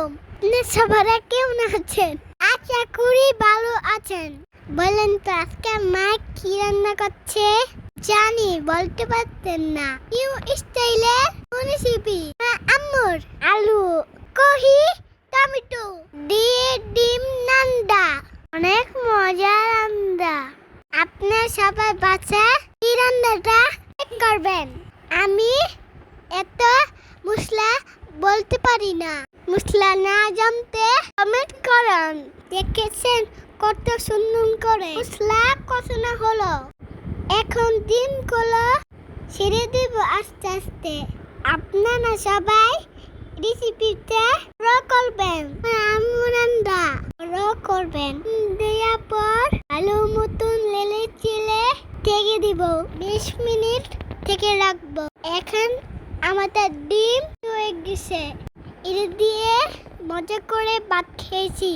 আলাইকুম আপনি সবাই কেমন আছেন। আশা করি ভালো আছেন। বলেন তো, আজকে মা কি রান্না করছে? জানি, বলতে পারতেন না। নিউ স্টাইলে রেসিপি? আম্মুর। আলু, কহি, টমেটো, দিয়ে ডিম নান্দা। অনেক মজার রান্না আপনার সবাই বাচ্চা কি রান্নাটা করবেন? আমি এত মশলা বলতে পারি না। মশলা না জানতে কমেন্ট করেন। দেখেছেন কত সুন্দর করে। মশলা কষানো হলো। এখন ডিমগুলো ছেড়ে দেব আস্তে আস্তে। আপনারা সবাই রেসিপিটা র করবেন। আমরা র করবেন। দেওয়ার পর আলু মতন লেলে চিলে থেকে দিব। বিশ মিনিট থেকে রাখব। এখন আমাদের ডিম হয়ে গেছে। এটা দিয়ে মজা করে ভাত খেয়েছি।